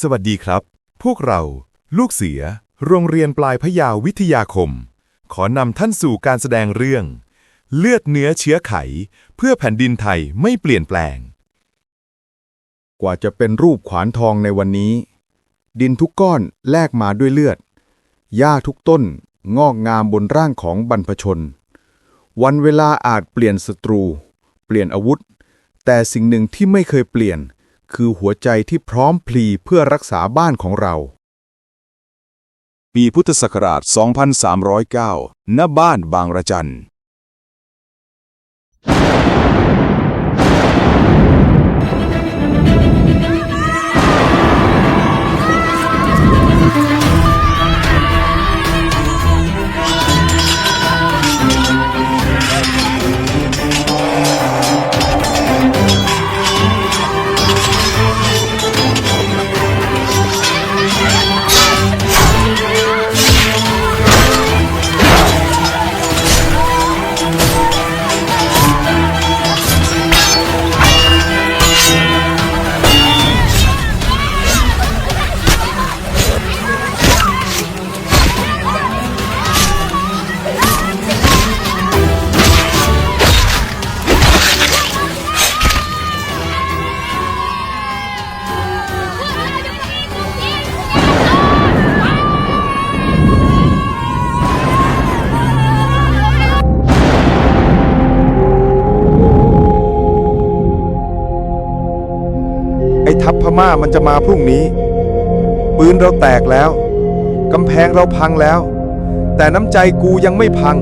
สวัสดีครับ พวกเรา ลูกเสือ โรงเรียนปลายพยาวิทยาคม ขอนำท่านสู่การแสดงเรื่อง เลือดเนื้อเชื้อไข เพื่อแผ่นดินไทยไม่เปลี่ยนแปลง กว่าจะเป็นรูปขวานทองในวันนี้ ดินทุกก้อนแลกมาด้วยเลือด หญ้าทุกต้นงอกงามบนร่างของบรรพชน วันเวลาอาจเปลี่ยนศัตรู เปลี่ยนอาวุธ แต่สิ่งหนึ่งที่ไม่เคยเปลี่ยน คือหัวใจที่พร้อมพลีเพื่อรักษาบ้านของเรา ปีพุทธศักราช 2309 ณ บ้านบางระจัน ไอ้ทัพพม่ามันจะมาพรุ่งนี้ ปืนเราแตกแล้ว กำแพงเราพังแล้ว แต่น้ำใจกูยังไม่พัง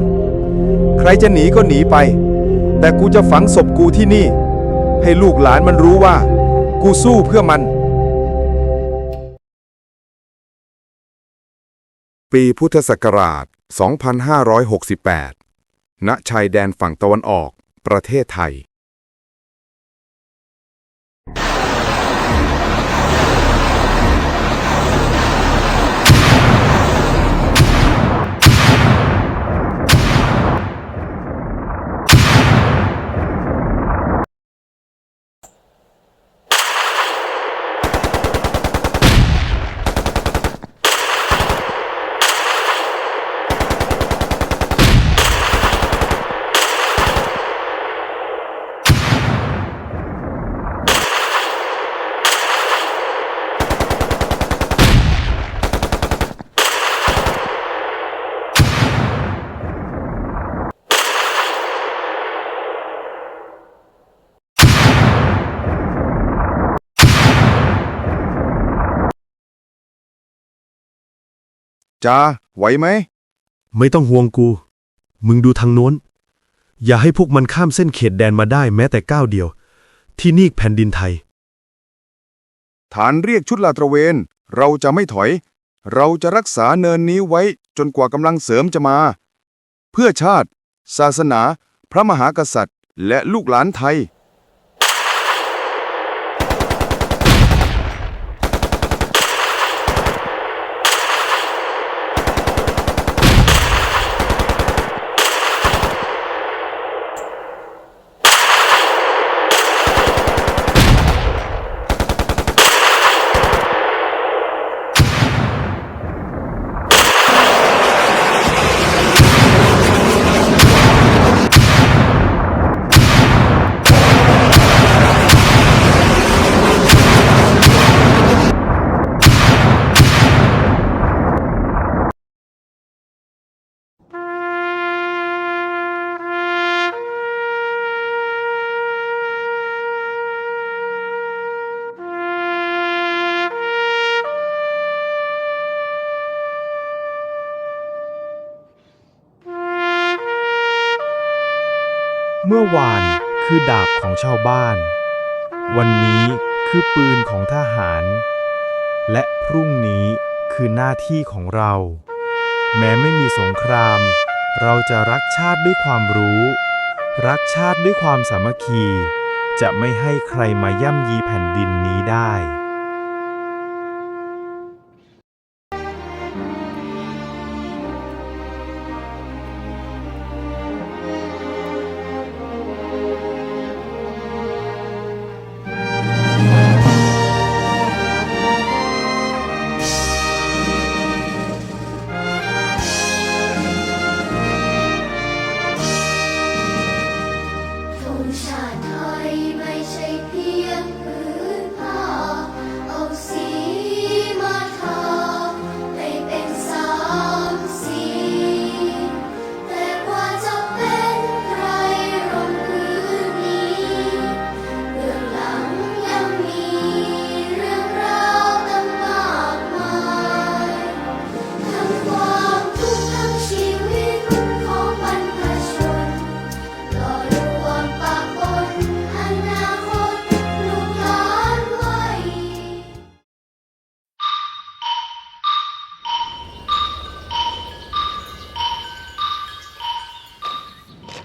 ใครจะหนีก็หนีไป แต่กูจะฝังศพกูที่นี่ ให้ลูกหลานมันรู้ว่า กูสู้เพื่อมัน ปีพุทธศักราช 2568 ณ ชายแดนฝั่งตะวันออก ประเทศไทย จ้าไหวไหม ไม่ต้องห่วงกู มึงดูทางโน้น อย่าให้พวกมันข้ามเส้นเขตแดนมาได้แม้แต่ก้าวเดียว ที่นี่แผ่นดินไทย ฐานเรียกชุดลาดตระเวน เราจะไม่ถอย เราจะรักษาเนินนี้ไว้จนกว่ากำลังเสริมจะมา เพื่อชาติ ศาสนา พระมหากษัตริย์ และลูกหลานไทย มื่อวานคือดาบของชาวบ้าน วันนี้คือปืนของทหาร และพรุ่งนี้คือหน้าที่ของเรา แม้ไม่มีสงคราม เราจะรักชาติด้วยความรู้ รักชาติด้วยความสามัคคี จะไม่ให้ใครมาย่ำยีแผ่นดินนี้ได้